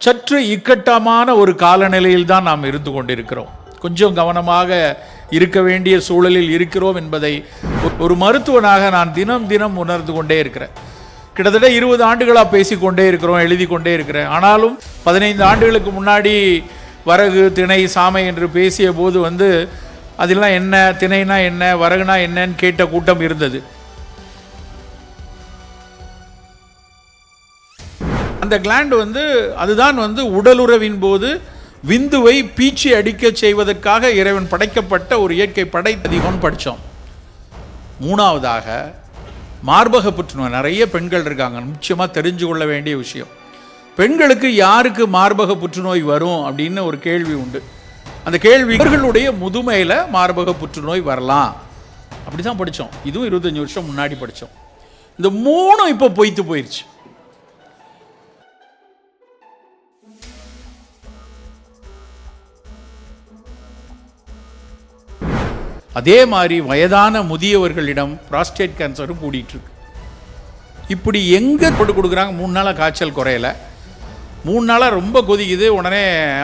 சற்று இக்கட்டமான ஒரு காலநிலையில் தான் நாம் இருந்து கொண்டிருக்கிறோம். கொஞ்சம் கவனமாக இருக்க வேண்டிய சூழலில் இருக்கிறோம் என்பதை ஒரு- ஒரு மருத்துவனாக நான் தினம் தினம் உணர்ந்து கொண்டே இருக்கிறேன். கிட்டத்தட்ட இருபது ஆண்டுகளாக பேசிக்கொண்டே இருக்கிறோம் எழுதி கொண்டே இருக்கிறேன். ஆனாலும் பதினைந்து ஆண்டுகளுக்கு முன்னாடி வரகு திணை சாமை என்று பேசிய போது வந்து அதெல்லாம் என்ன திணைனா என்ன வரகுனா என்னன்னு கேட்ட கூட்டம் இருந்தது. அந்த கிளாண்ட் வந்து அதுதான் வந்து உடலுறவின் போது விந்துவை பீச்சி அடிக்க செய்வதற்காக இறைவன் படைக்கப்பட்ட ஒரு இயற்கை படைத்ததிகம்னு படித்தோம். மூணாவதாக மார்பக புற்றுநோய். நிறைய பெண்கள் இருக்காங்க. முக்கியமாக தெரிஞ்சு கொள்ள வேண்டிய விஷயம். பெண்களுக்கு யாருக்கு மார்பக புற்றுநோய் வரும் அப்படின்னு ஒரு கேள்வி உண்டு. அந்த கேள்வி இவர்களுடைய முதுமையில் மார்பக புற்றுநோய் வரலாம். அப்படி தான் படித்தோம். இதுவும் இருபத்தஞ்சி வருஷம் முன்னாடி படித்தோம். இந்த மூணும் இப்போ பொய்த்து போயிடுச்சு அதே மாதிரி வயதான முதியவர்களிடம் ப்ராஸ்டேட் கேன்சரும் கூடிட்டுருக்கு. இப்படி எங்கே போட்டு கொடுக்குறாங்க? மூணு நாளாக காய்ச்சல் குறையலை. மூணு நாளாக ரொம்ப கொதிக்குது. உடனே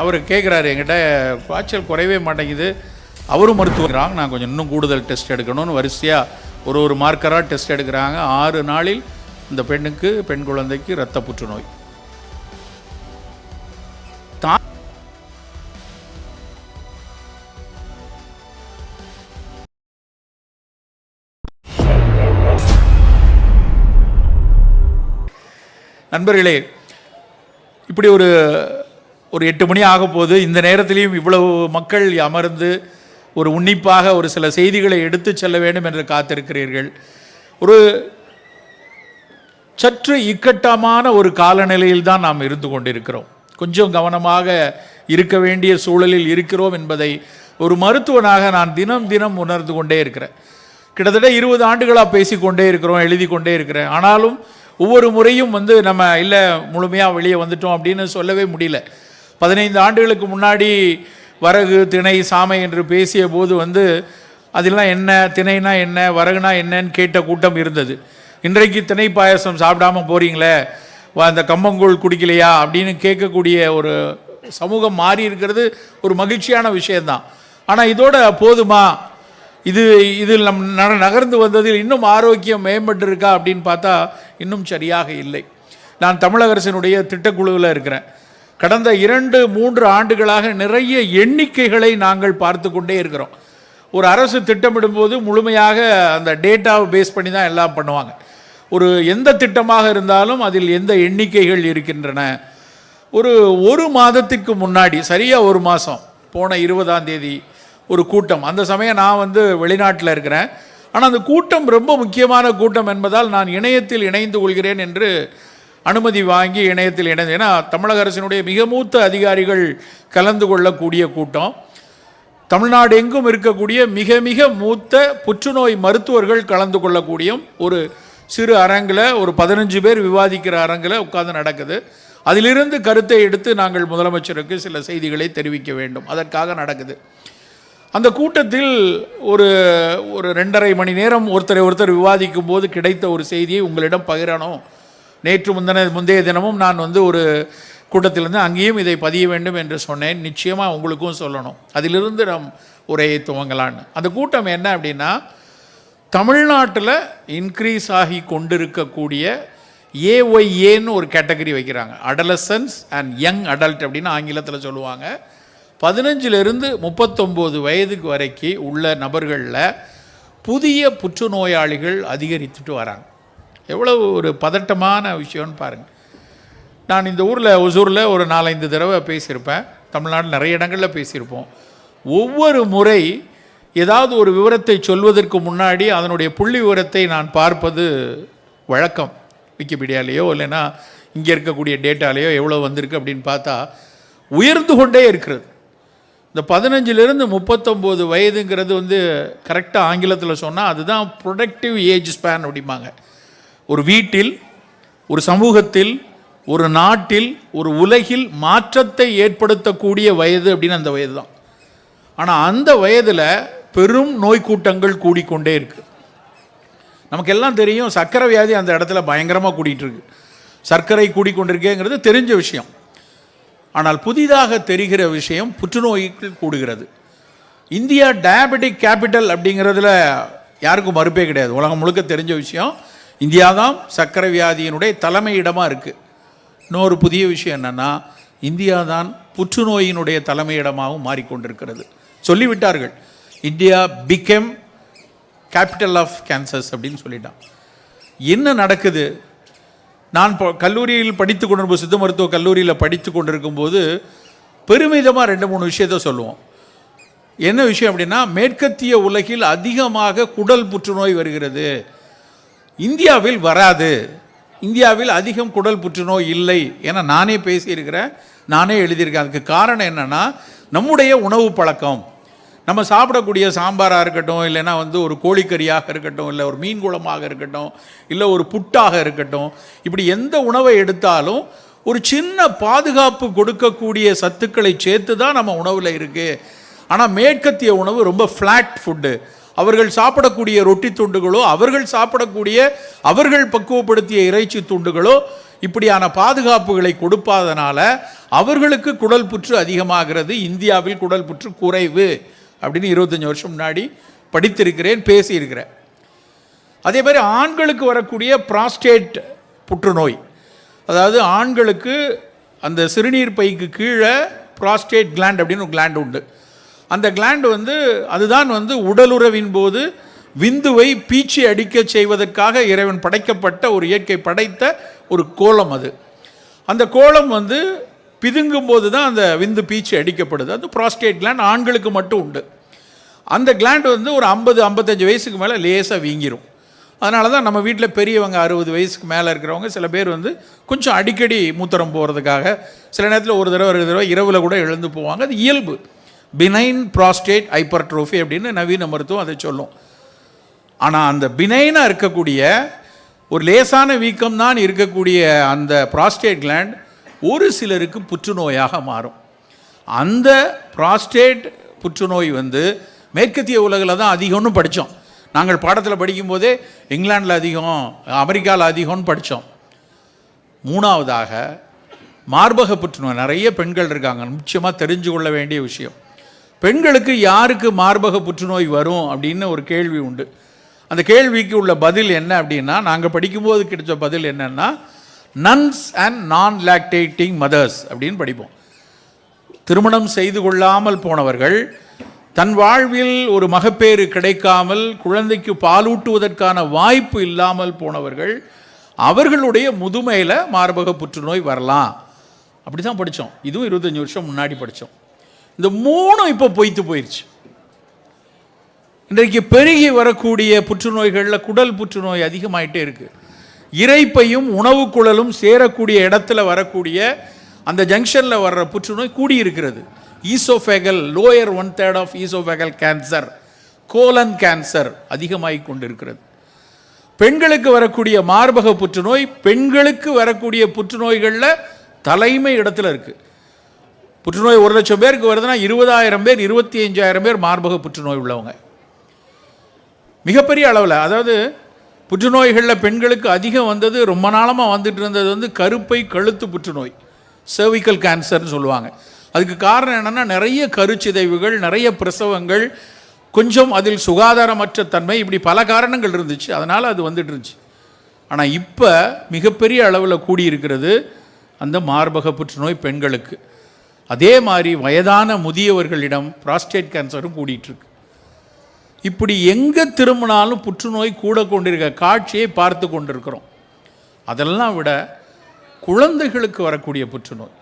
அவர் கேட்குறாரு என்கிட்ட காய்ச்சல் குறையவே மாட்டேங்குது. அவரும் மருத்துவங்கிறாங்க நான் கொஞ்சம் இன்னும் கூடுதல் டெஸ்ட் எடுக்கணும்னு வரிசையாக ஒரு ஒரு மார்க்கராக டெஸ்ட் எடுக்கிறாங்க. ஆறு நாளில் இந்த பெண்ணுக்கு பெண் குழந்தைக்கு இரத்த புற்றுநோய். தான் நண்பர்களே இப்படி ஒரு ஒரு எட்டு மணி ஆக போகுது இந்த நேரத்திலையும் இவ்வளவு மக்கள் அமர்ந்து ஒரு உன்னிப்பாக ஒரு சில செய்திகளை எடுத்து செல்ல வேண்டும் என்று காத்திருக்கிறீர்கள். ஒரு சற்று இக்கட்டமான ஒரு காலநிலையில் தான் நாம் இருந்து கொண்டிருக்கிறோம். கொஞ்சம் கவனமாக இருக்க வேண்டிய சூழலில் இருக்கிறோம் என்பதை ஒரு மருத்துவனாக நான் தினம் தினம் உணர்ந்து கொண்டே இருக்கிறேன். கிட்டத்தட்ட இருபது ஆண்டுகளாக பேசிக்கொண்டே இருக்கிறோம் எழுதி கொண்டே இருக்கிறேன். ஆனாலும் ஒவ்வொரு முறையும் வந்து நம்ம இல்லை முழுமையாக வெளியே வந்துட்டோம் அப்படின்னு சொல்லவே முடியல. பதினைந்து ஆண்டுகளுக்கு முன்னாடி வரகு திணை சாமை என்று பேசிய போது வந்து அதெல்லாம் என்ன திணைனா என்ன வரகுனா என்னன்னு கேட்ட கூட்டம் இருந்தது. இன்றைக்கு திணை பாயசம் சாப்பிடாம போகிறீங்களே வா- அந்த கம்பங்கூழ் குடிக்கலையா அப்படின்னு கேட்கக்கூடிய ஒரு சமூகம் மாறி இருக்கிறது ஒரு மகிழ்ச்சியான விஷயம்தான். ஆனால் இதோட போதுமா? இது இதில் நம் நகர்ந்து வந்ததில் இன்னும் ஆரோக்கியம் மேம்பட்டு இருக்கா அப்படின்னு பார்த்தா இன்னும் சரியாக இல்லை. நான் தமிழக அரசினுடைய திட்டக்குழுவில் இருக்கிறேன். கடந்த இரண்டு மூன்று ஆண்டுகளாக நிறைய எண்ணிக்கைகளை நாங்கள் பார்த்து கொண்டே இருக்கிறோம். ஒரு அரசு திட்டமிடும்போது முழுமையாக அந்த டேட்டாவை பேஸ் பண்ணி தான் எல்லாம் பண்ணுவாங்க. ஒரு எந்த திட்டமாக இருந்தாலும் அதில் எந்த எண்ணிக்கைகள் இருக்கின்றன. ஒரு ஒரு மாதத்திற்கு முன்னாடி சரியாக ஒரு மாதம் போன இருபதாம் தேதி ஒரு கூட்டம். அந்த சமயம் நான் வந்து வெளிநாட்டில் இருக்கிறேன். ஆனால் அந்த கூட்டம் ரொம்ப முக்கியமான கூட்டம் என்பதால் நான் இணையத்தில் இணைந்து கொள்கிறேன் என்று அனுமதி வாங்கி இணையத்தில் இணைந்து ஏன்னா தமிழக அரசினுடைய மிக மூத்த அதிகாரிகள் கலந்து கொள்ளக்கூடிய கூட்டம். தமிழ்நாடு எங்கும் இருக்கக்கூடிய மிக மிக மூத்த புற்றுநோய் மருத்துவர்கள் கலந்து கொள்ளக்கூடிய ஒரு சிறு அரங்கில் ஒரு பதினஞ்சு பேர் விவாதிக்கிற அரங்கில் உட்கார்ந்து நடக்குது. அதிலிருந்து கருத்தை எடுத்து நாங்கள் முதலமைச்சருக்கு சில செய்திகளை தெரிவிக்க வேண்டும். அதற்காக நடக்குது. அந்த கூட்டத்தில் ஒரு ஒரு ரெண்டரை மணி நேரம் ஒருத்தரை ஒருத்தர் விவாதிக்கும் போது கிடைத்த ஒரு செய்தியை உங்களிடம் பகிரணும். நேற்று முந்தின முந்தைய தினமும் நான் வந்து ஒரு கூட்டத்திலிருந்து அங்கேயும் இதை பதிய வேண்டும் என்று சொன்னேன். நிச்சயமாக உங்களுக்கும் சொல்லணும். அதிலிருந்து நாம் உரையை துவங்கலான்னு. அந்த கூட்டம் என்ன அப்படின்னா தமிழ்நாட்டில் இன்க்ரீஸ் ஆகி கொண்டிருக்கக்கூடிய ஏஒய்ஏன்னு ஒரு கேட்டகரி வைக்கிறாங்க. அடலசன்ஸ் அண்ட் யங் அடல்ட் அப்படின்னு ஆங்கிலத்தில் சொல்லுவாங்க. பதினஞ்சிலிருந்து முப்பத்தொம்போது வயதுக்கு வரைக்கும் உள்ள நபர்களில் புதிய புற்றுநோயாளிகள் அதிகரித்துட்டு வராங்க. எவ்வளவு ஒரு பதட்டமான விஷயம்னு பாருங்கள் நான் இந்த ஊரில் ஒசூரில் ஒரு நாலஞ்சு தடவை பேசியிருப்பேன். தமிழ்நாடு நிறைய இடங்களில் பேசியிருப்போம். ஒவ்வொரு முறை ஏதாவது ஒரு விவரத்தை சொல்வதற்கு முன்னாடி அதனுடைய புள்ளி விவரத்தை நான் பார்ப்பது வழக்கம். விக்கிபீடியாலேயோ இல்லைன்னா இங்கே இருக்கக்கூடிய டேட்டாலேயோ எவ்வளோ வந்திருக்கு அப்படின்னு பார்த்தா உயர்ந்து கொண்டே இருக்கிறது. இந்த பதினஞ்சிலிருந்து முப்பத்தொம்போது வயதுங்கிறது வந்து கரெக்டாக ஆங்கிலத்தில் சொன்னால் அதுதான் ப்ரொடக்டிவ் ஏஜ் ஸ்பேன் அப்படிம்பாங்க. ஒரு வீட்டில் ஒரு சமூகத்தில் ஒரு நாட்டில் ஒரு உலகில் மாற்றத்தை ஏற்படுத்தக்கூடிய வயது அப்படின்னு அந்த வயது தான் ஆனால் அந்த வயதில் பெரும் நோய் கூட்டங்கள் கூடிக்கொண்டே இருக்குது நமக்கு எல்லாம் தெரியும் சர்க்கரை வியாதி அந்த இடத்துல பயங்கரமாக கூடிகிட்டு இருக்கு. சர்க்கரை கூடிக்கொண்டிருக்கேங்கிறது தெரிஞ்ச விஷயம். ஆனால் புதிதாக தெரிகிற விஷயம் புற்றுநோய்க்கு கூடுகிறது. இந்தியா டயபெட்டிக் கேபிட்டல் அப்படிங்கிறதுல யாருக்கும் மறுப்பே கிடையாது. உலகம் முழுக்க தெரிஞ்ச விஷயம் இந்தியா தான் சர்க்கரை வியாதியினுடைய தலைமையிடமாக இருக்குது இன்னொரு புதிய விஷயம் என்னென்னா இந்தியா தான் புற்றுநோயினுடைய தலைமையிடமாகவும் மாறிக்கொண்டிருக்கிறது. சொல்லிவிட்டார்கள். India became capital of cancers அப்படின்னு சொல்லிட்டான். என்ன நடக்குது? நான் கல்லூரியில் படித்து கொண்டிருக்கும் சித்த மருத்துவ கல்லூரியில் படித்து கொண்டிருக்கும்போது பெருமிதமாக ரெண்டு மூணு விஷயத்த சொல்லுவோம். என்ன விஷயம் அப்படின்னா மேற்கத்திய உலகில் அதிகமாக குடல் புற்றுநோய் வருகிறது. இந்தியாவில் வராது. இந்தியாவில் அதிகம் குடல் புற்றுநோய் இல்லை என நானே பேசியிருக்கிறேன் நானே எழுதியிருக்கேன். அதுக்கு காரணம் என்னென்னா நம்முடைய உணவு பழக்கம். நம்ம சாப்பிடக்கூடிய சாம்பாராக இருக்கட்டும் இல்லைன்னா வந்து ஒரு கோழிக்கறியாக இருக்கட்டும் இல்லை ஒரு மீன் குளமாக இருக்கட்டும் இல்லை ஒரு புட்டாக இருக்கட்டும் இப்படி எந்த உணவை எடுத்தாலும் ஒரு சின்ன பாதுகாப்பு கொடுக்கக்கூடிய சத்துக்களை சேர்த்து தான் நம்ம உணவில் இருக்குது ஆனால் மேற்கத்திய உணவு ரொம்ப ஃப்ளாட் ஃபுட்டு அவர்கள் சாப்பிடக்கூடிய ரொட்டி துண்டுகளோ அவர்கள் சாப்பிடக்கூடிய அவர்கள் பக்குவப்படுத்திய இறைச்சி துண்டுகளோ இப்படியான பாதுகாப்புகளை கொடுப்பாதனால அவர்களுக்கு குடல் புற்று அதிகமாகிறது இந்தியாவில் குடல் புற்று குறைவு. அப்படின்னு இருபத்தஞ்சி வருஷம் முன்னாடி படித்திருக்கிறேன் பேசியிருக்கிறேன். அதே மாதிரி ஆண்களுக்கு வரக்கூடிய ப்ராஸ்டேட் புற்றுநோய். அதாவது ஆண்களுக்கு அந்த சிறுநீர் பைக்கு கீழே ப்ராஸ்டேட் கிளாண்ட் அப்படின்னு ஒரு கிளாண்ட் உண்டு. அந்த கிளாண்ட் வந்து அதுதான் வந்து உடலுறவின் போது விந்துவை பீச்சி அடிக்க செய்வதற்காக இறைவன் படைக்கப்பட்ட ஒரு இயற்கை படைத்த ஒரு கோலம் அது. அந்த கோலம் வந்து பிதுங்கும் போது தான் அந்த விந்து பீச்சு அடிக்கப்படுது. அது ப்ராஸ்டேட் கிளாண்ட் ஆண்களுக்கு மட்டும் உண்டு. அந்த கிளாண்ட் வந்து ஒரு ஐம்பது ஐம்பத்தஞ்சு வயசுக்கு மேலே லேசாக வீங்கிரும். அதனால தான் நம்ம வீட்டில் பெரியவங்க அறுபது வயசுக்கு மேலே இருக்கிறவங்க சில பேர் வந்து கொஞ்சம் அடிக்கடி மூத்திரம் போகிறதுக்காக சில நேரத்தில் ஒரு தடவை ரெண்டு தடவை இரவில் கூட எழுந்து போவாங்க. அது இயல்பு. பினைன் ப்ராஸ்டேட் ஹைப்பர்ட்ரோஃபி அப்படின்னு நவீன மருத்துவம் அதை சொல்லும். ஆனால் அந்த பினைனாக இருக்கக்கூடிய ஒரு லேசான வீக்கம் தான் இருக்கக்கூடிய அந்த ப்ராஸ்டேட் கிளாண்ட் ஒரு சிலருக்கு புற்றுநோயாக மாறும். அந்த ப்ராஸ்டேட் புற்றுநோய் வந்து மேற்கத்திய உலகில் தான் அதிகம்னு படித்தோம் நாங்கள் பாடத்தில் படிக்கும்போதே இங்கிலாண்டில் அதிகம் அமெரிக்காவில் அதிகம்னு படித்தோம் மூணாவதாக மார்பக புற்றுநோய் நிறைய பெண்கள் இருக்காங்க. முக்கியமாக தெரிஞ்சு கொள்ள வேண்டிய விஷயம். பெண்களுக்கு யாருக்கு மார்பக புற்றுநோய் வரும் அப்படின்னு ஒரு கேள்வி உண்டு. அந்த கேள்விக்கு உள்ள பதில் என்ன அப்படின்னா நாங்கள் படிக்கும்போது கிடைச்ச பதில் என்னென்னா nuns and non lactating mothers அப்படின்னு படிப்போம். திருமணம் செய்து கொள்ளாமல் போனவர்கள் தன் வாழ்வில் ஒரு மகப்பேறு கிடைக்காமல் குழந்தைக்கு பாலூட்டுவதற்கான வாய்ப்பு இல்லாமல் போனவர்கள் அவர்களுடைய முதுமையில் மார்பக புற்றுநோய் வரலாம். அப்படி தான் படித்தோம் இதுவும் இருபத்தஞ்சி வருஷம் முன்னாடி படித்தோம் இந்த மூணும் இப்போ பொய்த்து போயிடுச்சு இன்றைக்கு பெருகி வரக்கூடிய புற்றுநோய்களில் குடல் புற்றுநோய் அதிகமாயிட்டே இருக்குது இறைப்பையும் உணவு குழலும் சேரக்கூடிய இடத்துல வரக்கூடிய அந்த ஜங்ஷனில் வர்ற புற்றுநோய் கூடியிருக்கிறது. Esophageal lower one third of esophageal cancer colon cancer அதிகமாகி கொண்டிருக்கிறது. பெண்களுக்கு வரக்கூடிய மார்பக புற்றுநோய் பெண்களுக்கு வரக்கூடிய புற்றுநோய்களில் தலைமை இடத்துல இருக்குது புற்றுநோய் ஒரு லட்சம் பேருக்கு வருதுன்னா இருபதாயிரம் பேர் இருபத்தி அஞ்சாயிரம் பேர் மார்பக புற்றுநோய் உள்ளவங்க. மிகப்பெரிய அளவில் அதாவது புற்றுநோய்களில் பெண்களுக்கு அதிகம் வந்தது ரொம்ப நாளமாக வந்துட்டு இருந்தது வந்து கருப்பை கழுத்து புற்றுநோய் சர்விக்கல் கேன்சர்னு சொல்லுவாங்க. அதுக்கு காரணம் என்னென்னா நிறைய கருச்சிதைவுகள் நிறைய பிரசவங்கள் கொஞ்சம் அதில் சுகாதாரமற்ற தன்மை இப்படி பல காரணங்கள் இருந்துச்சு. அதனால் அது வந்துட்டு இருந்துச்சு. ஆனால் இப்போ மிகப்பெரிய அளவில் கூடியிருக்கிறது அந்த மார்பக புற்றுநோய் பெண்களுக்கு. அதே மாதிரி வயதான முதியவர்களிடம் ப்ராஸ்டேட் கேன்சரும் கூடிட்டுருக்கு இப்படி எங்கே திரும்பினாலும் புற்றுநோய் கூட கொண்டிருக்க காட்சியை பார்த்து கொண்டிருக்கிறோம். அதெல்லாம் விட குழந்தைகளுக்கு வரக்கூடிய புற்றுநோய்.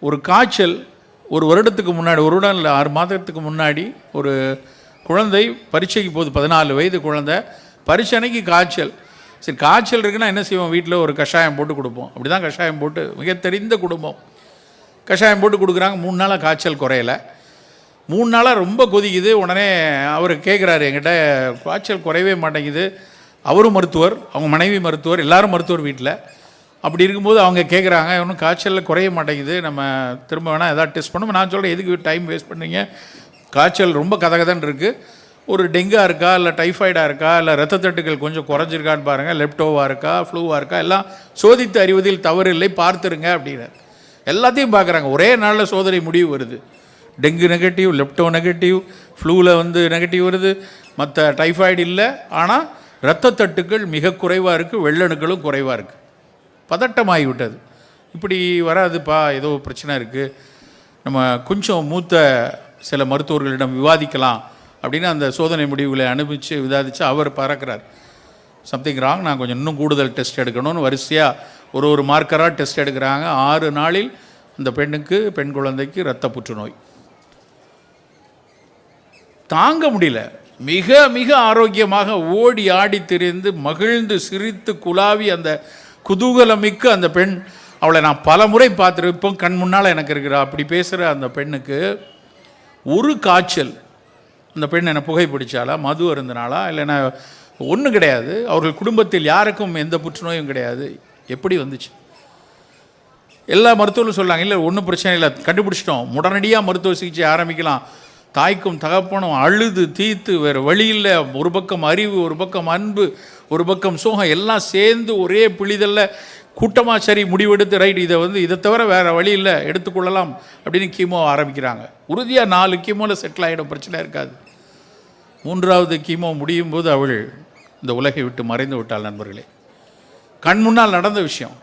ஒரு காய்ச்சல் ஒரு வருடத்துக்கு முன்னாடி ஒரு வருடம் இல்லை ஆறு மாதத்துக்கு முன்னாடி ஒரு குழந்தை பரீட்சைக்கு போகுது பதினாலு வயது குழந்தை பரீட்சைக்கு காய்ச்சல். சரி காய்ச்சல் இருக்குன்னா என்ன செய்வோம்? வீட்டில் ஒரு கஷாயம் போட்டு கொடுப்போம். அப்படி தான் கஷாயம் போட்டு மிக தெரிந்த குடும்பம். கஷாயம் போட்டு கொடுக்குறாங்க. மூணு நாளாக காய்ச்சல் குறையலை. மூணு நாளாக ரொம்ப கொதிக்குது. உடனே அவர் கேட்குறாரு என்கிட்ட காய்ச்சல் குறையவே மாட்டேங்குது. அவரும் மருத்துவர் அவங்க மனைவி மருத்துவர் எல்லாரும் மருத்துவர் வீட்டில் அப்படி இருக்கும்போது அவங்க கேட்குறாங்க ஒன்றும் காய்ச்சலில் குறைய மாட்டேங்குது. நம்ம திரும்ப வேணால் எதாவது டெஸ்ட் பண்ணுவோம் நான் சொல்கிறேன் எதுக்கு டைம் வேஸ்ட் பண்ணுறீங்க காய்ச்சல் ரொம்ப கதகதன் இருக்குது ஒரு டெங்கா இருக்கா இல்லை டைஃபாய்டாக இருக்கா இல்லை ரத்த தட்டுக்கள் கொஞ்சம் குறைஞ்சிருக்கான்னு பாருங்கள் லெப்டோவாக இருக்கா ஃப்ளூவாக இருக்கா எல்லாம் சோதித்து அறிவதில் தவறு இல்லை பார்த்துருங்க அப்படின்னார். எல்லாத்தையும் பார்க்குறாங்க ஒரே நாளில் சோதனை முடிவு வருது. டெங்கு நெகட்டிவ் லெப்டோ நெகட்டிவ் ஃப்ளூவில் வந்து நெகட்டிவ் வருது. மற்ற டைஃபாய்டு இல்லை. ஆனால் இரத்தத்தட்டுக்கள் மிக குறைவாக இருக்குது வெள்ளணுக்களும் குறைவாக இருக்குது பதட்டமாகி விட்டது இப்படி வராதுப்பா ஏதோ பிரச்சனை இருக்குது நம்ம கொஞ்சம் மூத்த சில மருத்துவர்களிடம் விவாதிக்கலாம் அப்படின்னு அந்த சோதனை முடிவுகளை அனுப்பிச்சு விவாதித்து அவர் பறக்கிறார். சம்திங் ராங் நான் கொஞ்சம் இன்னும் கூடுதல் டெஸ்ட் எடுக்கணும்னு வரிசையாக ஒரு ஒரு மார்க்கராக டெஸ்ட் எடுக்கிறாங்க. ஆறு நாளில் அந்த பெண்ணுக்கு பெண் குழந்தைக்கு இரத்த புற்றுநோய். தாங்க முடியல. மிக மிக ஆரோக்கியமாக ஓடி ஆடி திரிந்து மகிழ்ந்து சிரித்து குலாவி அந்த குதூகலமிக்க அந்த பெண். அவளை நான் பல முறை பார்த்துருப்போம் கண் முன்னால் எனக்கு இருக்கிறா அப்படி பேசுகிற அந்த பெண்ணுக்கு ஒரு காய்ச்சல். அந்த பெண் என்னை புகைப்பிடிச்சாலா மது அருந்தினாலா இல்லைன்னா ஒன்றும் கிடையாது. அவர்கள் குடும்பத்தில் யாருக்கும் எந்த புற்றுநோயும் கிடையாது. எப்படி வந்துச்சு? எல்லா மருத்துவர்களும் சொல்லாங்க இல்லை ஒன்றும் பிரச்சனை இல்லை. கண்டுபிடிச்சிட்டோம். உடனடியாக மருத்துவ சிகிச்சை ஆரம்பிக்கலாம். தாய்க்கும் தகப்பனும் அழுது தீத்து வேறு வழியில் ஒரு பக்கம் அறிவு ஒரு பக்கம் அன்பு ஒரு பக்கம் சோகம் எல்லாம் சேர்ந்து ஒரே பிழிதலில் கூட்டமாக சரி முடிவெடுத்து ரைட் இதை வந்து இதை தவிர வேறு வழி இல்லை எடுத்துக்கொள்ளலாம் அப்படின்னு கீமோ ஆரம்பிக்கிறாங்க. உறுதியாக நாலு கீமோவில் செட்டில் ஆகிடும் பிரச்சனை இருக்காது. மூன்றாவது கீமோ முடியும் போது அவள் இந்த உலகை விட்டு மறைந்து விட்டாள் நண்பர்களே. கண் முன்னால் நடந்த விஷயம்.